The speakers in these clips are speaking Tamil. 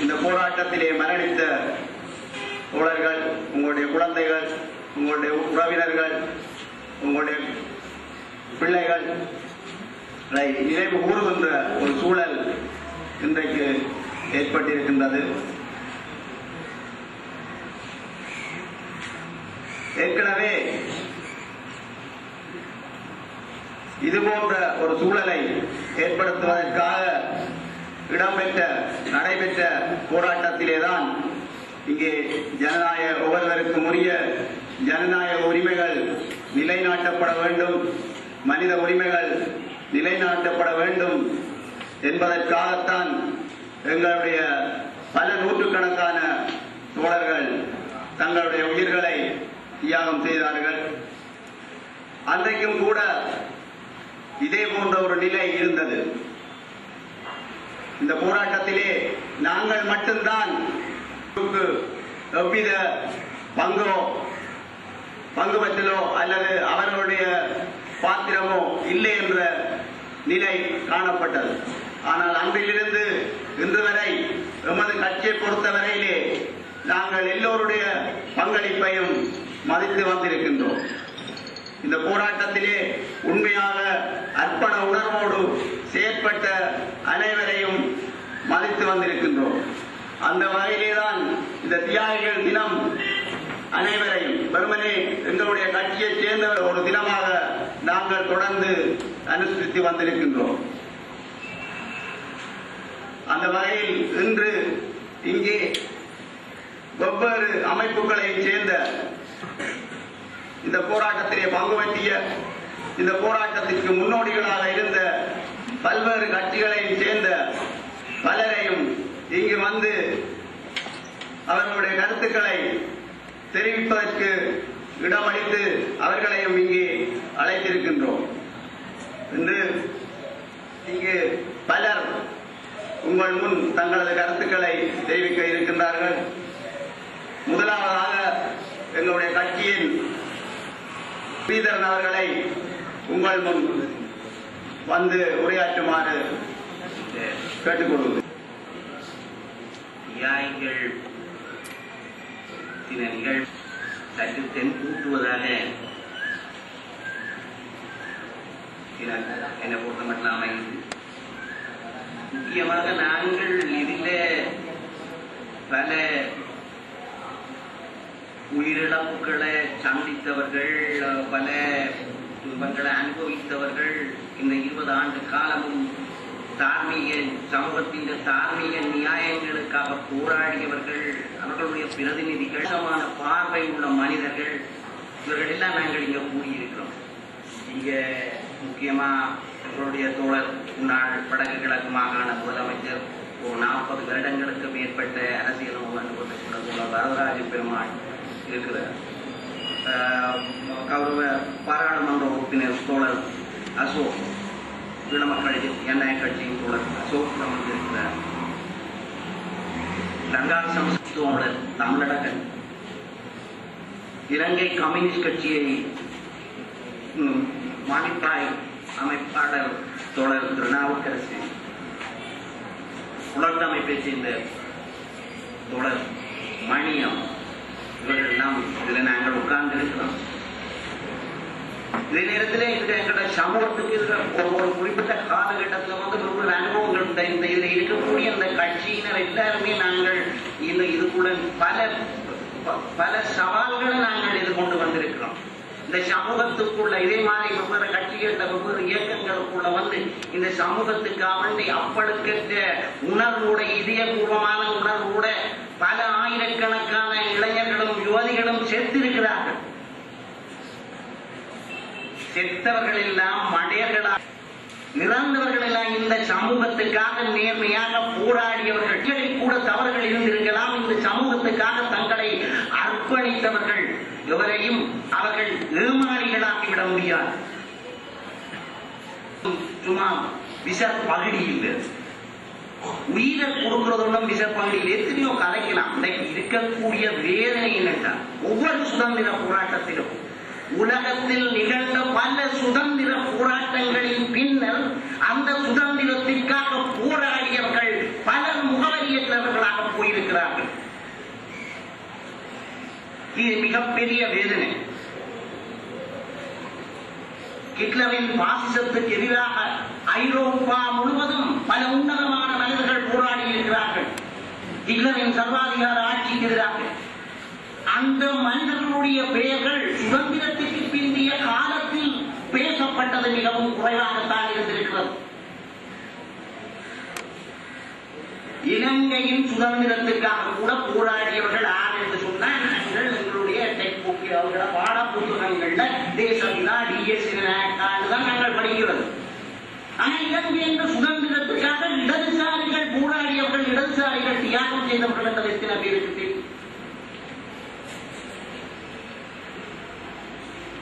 இந்த போராட்டத்திலே மரணித்த தோழர்கள் உங்களுடைய குழந்தைகள் உங்களுடைய உறவினர்கள் உங்களுடைய பிள்ளைகள் நினைவு கூறுகின்ற ஒரு சூழல் இன்றைக்கு ஏற்பட்டிருக்கின்றது. ஏற்கனவே இது போன்ற ஒரு சூழலை ஏற்படுத்துவதற்காக இடம்பெற்ற நடைபெற்ற போராட்டத்திலேதான் இங்கே ஜனநாயக ஒவ்வொருவருக்கும் உரிய ஜனநாயக உரிமைகள் நிலைநாட்டப்பட வேண்டும் மனித உரிமைகள் நிலைநாட்டப்பட வேண்டும் என்பதற்காகத்தான் எங்களுடைய பல நூற்றுக்கணக்கான தோழர்கள் தங்களுடைய உயிர்களை தியாகம் செய்தார்கள். அன்றைக்கும் கூட இதே போன்ற ஒரு நிலை இருந்தது. இந்த போராட்டத்திலே நாங்கள் மட்டும்தான் எவ்வித பங்கோ பங்கு பற்றலோ அல்லது அவர்களுடைய பாத்திரமோ இல்லை என்ற நிலை காணப்பட்டது. ஆனால் அன்றிலிருந்து இன்று வரை எமது கட்சியை பொறுத்தவரையிலே நாங்கள் எல்லோருடைய பங்களிப்பையும் மதித்து வந்திருக்கின்றோம். இந்த போராட்டத்திலே உண்மையாக அர்ப்பண உணர்வோடு செயற்பட்ட அனைவரையும் மதித்து வந்திருக்கின்றோம். அந்த வகையிலேதான் இந்த தியாகிகள் தினம் அனைவரையும் வெறுமனே எங்களுடைய கட்சியை சேர்ந்தவர் ஒரு தினமாக நாங்கள் தொடர்ந்து அனுசரித்து வந்திருக்கின்றோம். அந்த வகையில் இன்று இங்கே வெவ்வேறு அமைப்புகளை சேர்ந்த இந்த போராட்டத்திலே பங்கு பற்றிய இந்த போராட்டத்திற்கு முன்னோடிகளாக இருந்த பல்வேறு கட்சிகளையும் சேர்ந்த பலரையும் இங்கு வந்து அவர்களுடைய கருத்துக்களை தெரிவிப்பதற்கு இடமளித்து அவர்களையும் இங்கே அழைத்திருக்கின்றோம். இன்று இங்கு பலர் உங்கள் முன் தங்களது கருத்துக்களை தெரிவிக்க இருக்கின்றார்கள். முதலாவதாக எங்களுடைய கட்சியின் ஸ்ரீதரன் அவர்களை உங்கள் முன் வந்து உரையாற்றுமாறு கேட்டுக்கொள்வது. தியாகிகள் சில சற்று தென் கூட்டுவதாக சில என்னை பொறுத்த மட்டும் அமைந்து. முக்கியமாக நாங்கள் இதில் பல உயிரிழப்புகளை சந்தித்தவர்கள் பல துன்பங்களை அனுபவித்தவர்கள் இந்த இருபது ஆண்டு காலமும் தார்மீக சமூகத்தின் தார்மீக நியாயங்களுக்காக போராடியவர்கள் அவர்களுடைய பிரதிநிதிகள் சமான பார்வை உள்ள மனிதர்கள் இவர்கள் எல்லாம் நாங்கள் இங்கே கூடியிருக்கிறோம். இங்கே முக்கியமா எங்களுடைய தோழர் முன்னாள் வடக்கு கிழக்கு மாகாண முதலமைச்சர் ஒரு நாற்பது வருடங்களுக்கு மேற்பட்ட அரசியல் அனுபவத்தை தோழர் வரதராஜ பெருமாள். இருக்கிறார் கௌரவ பாராளுமன்ற உறுப்பினர் தோழர் அசோக் ஈழ மக்கள் எண்ணெய் கட்சியின் தோழர் அசோக் இருக்கிற லங்கா சமஸ்தோழர் தமிழடகன் இலங்கை கம்யூனிஸ்ட் கட்சியை ம், மானிப்பாய் அமைப்பாளர் தோழர் திருநாவுக்கரசு உலகமைப்பை சேர்ந்த தோழர் மணியம். இவர்கள் இதுல நாங்கள் உட்கார்ந்து இருக்கிறோம் இதே நேரத்தில் இது எங்களோட சமூகத்துக்கு இருக்கிற ஒரு குறிப்பிட்ட காலகட்டத்தில் வந்து ஒரு அனுபவங்கள் இந்த இந்த இதில் இருக்கக்கூடிய இந்த கட்சியினர் எல்லாருமே நாங்கள் இந்த இதுக்குள்ள பல பல சவால்களை நாங்கள் எதிர்கொண்டு வந்திருக்கிறோம். இந்த சமூகத்துக்குள்ள இதே மாதிரி வெவ்வேறு கட்சிகள் வெவ்வேறு இயக்கங்களுக்குள்ள வந்து இந்த சமூகத்துக்காக வேண்டி அப்பழுக்கற்ற உணர்வோட இதயபூர்வமான உணர்வோட பல ஆயிரக்கணக்கான இளைஞர்கள் யுவதிகளும் செத்திருக்கிறார்கள் செத்தவர்கள் எல்லாம் மடையர்களாக இறந்தவர்கள் எல்லாம் இந்த சமூகத்துக்காக நேர்மையாக போராடியவர்கள் கூட தவறுகள் இருந்திருக்கலாம். இந்த சமூகத்துக்காக தங்களை அர்ப்பணித்தவர்கள் எவரையும் அவர்கள் ஏமாளிகளாக்கி விட முடியாது. சும்மா விஷ பகுதி இல்லை உயிரை கொடுக்கறதோட விஷப்பாண்டியில் எத்தனையோ கலைக்கலாம் இன்னைக்கு இருக்கக்கூடிய வேதனை என்னென்றால் ஒவ்வொரு சுதந்திர போராட்டத்திலும். உலகத்தில் நிகழ்ந்த பல சுதந்திர போராட்டங்களின் பின்னர் அந்த சுதந்திரத்திற்காக போராடியவர்கள் பலர் முகவரியற்றவர்களாக போயிருக்கிறார்கள். இது மிகப்பெரிய வேதனை. ஹிட்லரின் பாசிசத்துக்கு எதிராக ஐரோப்பா முழுவதும் பல உன்னத ஹிட்லரின் சர்வாதிகார ஆட்சிக்கு எதிராக. அந்த மனிதர்களுடைய பெயர்கள் சுதந்திரத்திற்கு பிந்திய காலத்தில் பேசப்பட்டது மிகவும் குறைவாகத்தான் இருந்திருக்கிறது. இலங்கையின் சுதந்திரத்துக்காக கூட போராடியவர்கள் யார் என்று சொன்னால் நாங்கள் எங்களுடைய டெக் புக் அவர்கள பாட புத்தகங்கள்ல தேசவிழா டிஎஸ் தான் நாங்கள் படிக்கிறது. ஆனா இலங்கை என்ற சுதந்திரத்துக்காக இட இடதுசாரிகள் தியாகம் செய்தவர்கள் என்பது அபிவிருத்தி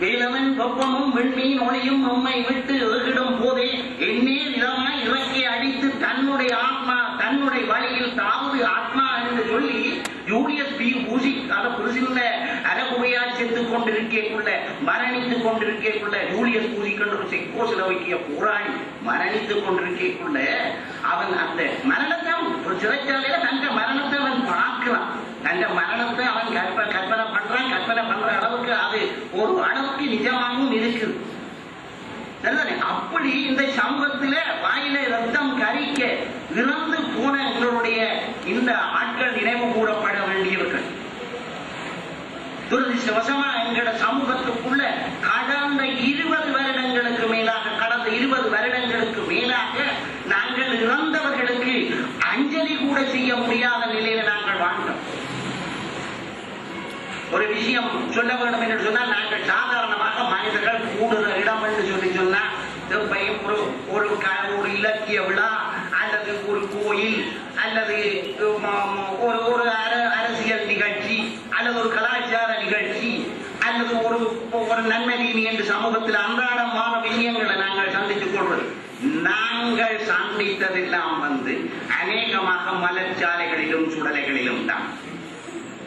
வேலவன் கொப்பமும் வெண்மீன் ஒளியும் நம்மை விட்டு ஏகிடும் போதே எண்ணேர் இதமாய் இறக்கி அடித்து தன்னுடைய ஆத்மா தன்னுடைய வழியில் தாவது ஆத்மா என்று சொல்லி யூனியஸ் பி ஊசி அத புரிசில்ல அரகுமையா செத்து கொண்டிருக்கேக்குள்ள மரணித்து கொண்டிருக்கேக்குள்ள யூலியஸ் பூசி கண்டு செக்கோசில வைக்கிய போராடி மரணித்து கொண்டிருக்கேக்குள்ள அவன் அந்த மரணத்தை ஒரு சிறைச்சாலையில தங்க மரணத்தை அவன் பார்க்கிறான். தங்க மரணத்தை அவன் கற்ப கற்பனை பண்றான். கற்பனை பண்ற அளவுக்கு அது ஒரு அளவுக்கு நிஜமாகவும் இருக்குது. அப்படி இந்த சமூகத்தில வாயில ரத்தம் கரிக்க இறந்து போன எங்களுடைய இந்த ஆட்கள் நினைவு கூறப்பட வேண்டியவர்கள். துரதிருஷ்டவசமா எங்களோட சமூகத்துக்குள்ள கடந்த இருபது வருடங்களுக்கு மேலாக கடந்த இருபது வருடங்களுக்கு மேலாக நாங்கள் இறந்தவர்களுக்கு அஞ்சலி கூட செய்ய முடியாத நிலையில நாங்கள் வாழ்ந்தோம் ஒரு விஷயம் சொல்ல வேண்டும் என்று சொன்னால் நாங்கள் சாதாரணமாக மனிதர்கள் கூடுற இடம் என்று சொல்லி சொன்னா இப்ப ஒரு ஒரு க- ஒரு இலக்கிய விழா அல்லது ஒரு கோயில் அல்லது ம- ம- ஒரு ஒரு அர- அரசியல் நிகழ்ச்சி அல்லது ஒரு கலாச்சார நிகழ்ச்சி அல்லது ஒரு ஒரு நன்மை தீமை என்று சமூகத்தில் அன்றாடமான விஷயங்களை நாங்கள் சந்தித்துக் கொள்வது நாங்கள் சந்தித்ததெல்லாம் வந்து அநேகமாக மலர்ச்சாலைகளிலும் சுடலைகளிலும் தான்.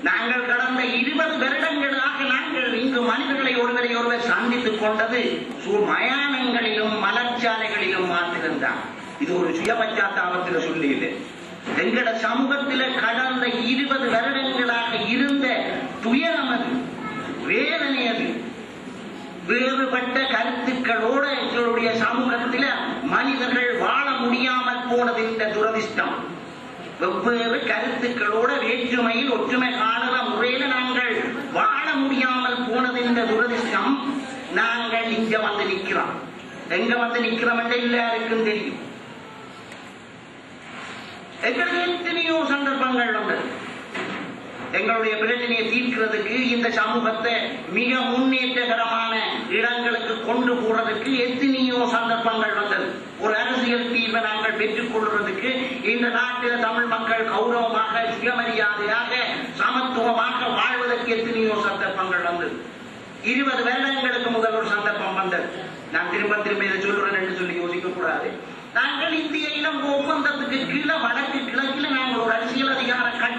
நாங்கள் கடந்த இருபது வருடங்களாக நாங்கள் இங்கு மனிதர்களை ஒருவரை ஒருவர் சந்தித்துக் கொண்டது மயானங்களிலும் மலர்ச்சாலைகளிலும் மாத்திருந்தான் இது ஒரு சுயபச்சாத்தாபத்தில் சொல்லியது. எங்கட சமூகத்தில கடந்த இருபது வருடங்களாக இருந்த துயரம் அது வேதனை அது. வேறுபட்ட கருத்துக்களோட எங்களுடைய சமூகத்தில மனிதர்கள் வாழ போனதின் துரதிஷ்டம் வெவ்வேறு கருத்துக்களோட வேற்றுமையில் ஒற்றுமை காணுற முறையில நாங்கள் வாழ முடியாமல் போனது துரதிஷ்டம் நாங்கள் இங்க வந்து நிக்கிறோம். எங்க வந்து நிற்கிறோம் என்று எல்லாருக்கும் தெரியும். எங்களுக்கு எத்தனையோ சந்தர்ப்பங்கள் உண்டு எங்களுடைய பிரச்சனையை தீர்க்கிறதுக்கு இந்த சமூகத்தை மிக முன்னேற்றகரமான இடங்கள் கொண்டு போறதுக்கு எத்தனையோ சந்தர்ப்பங்கள் வந்தது. ஒரு அரசியல் தீர்வை நாங்கள் பெற்றுக் கொள்வதற்கு இந்த நாட்டில் தமிழ் மக்கள் கௌரவமாக சுயமரியாதையாக சமத்துவமாக வாழ்வதற்கு எத்தனையோ சந்தர்ப்பங்கள் வந்தது. இருபது வருடங்களுக்கு முதல் ஒரு சந்தர்ப்பம் வந்தது. நான் திரும்ப திரும்ப இதை சொல்றேன் என்று சொல்லி யோசிக்க கூடாது நாங்கள் இந்திய இளம் ஒப்பந்தத்துக்கு கீழே வடக்கு கிழக்கில் நாங்கள் ஒரு அரசியல் அதிகார கட்டம்